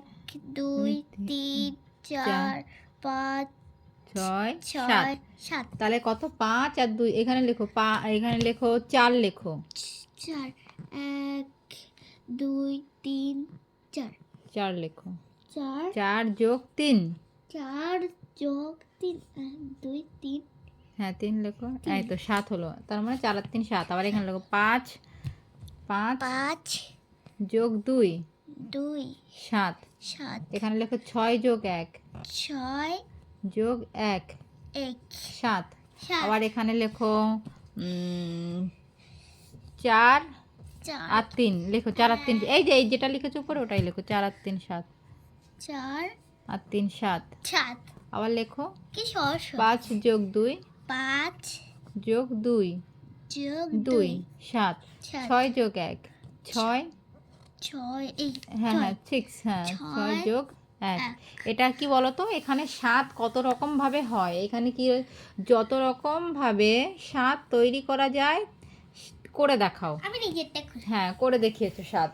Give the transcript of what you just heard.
এক দুই তিন, চার, চার পাঁচ ছয় সাত। সাত তাহলে কত? পাঁচ আর দুই এখানে লেখো পা এখানে লেখো চার লেখো। চার এক দুই তিন চার। চার লেখো। চার। চার যোগ তিন। চার যোগ তিন এক দুই তিন। হ্যাঁ তিন লেখো। এই তো সাত হলো। তার মানে চার আর তিন সাত। আবার এখানে লেখো পাঁচ পাঁচ পাঁচ যোগ দুই দুই। সাত। সাত। এখানে লেখো ছয় যোগ এক। ছয় যোগ এক। এক। সাত। আবার এখানে লেখো চার আর তিন। লেখো চার আর তিন। এই যে এই যেটা লিখেছো উপরে ওটাই লেখো চার আর তিন সাত। চার আর তিন সাত। সাত। আবার লেখো কি পাঁচ যোগ দুই। পাঁচ যোগ দুই। যোগ দুই সাত। ছয় যোগ এক। ছয় ছয় এই হ্যাঁ ছয়। হ্যাঁ সিক্স হ্যাঁ ছয় ছয়, যোগ এক। এক। এটা কি বলতো? এখানে স্বাদ কত রকম ভাবে হয়? এখানে কি যত রকম ভাবে স্বাদ তৈরি করা যায় করে দেখাও। আমি নিজেরটা হ্যাঁ করে দেখিয়েছো স্বাদ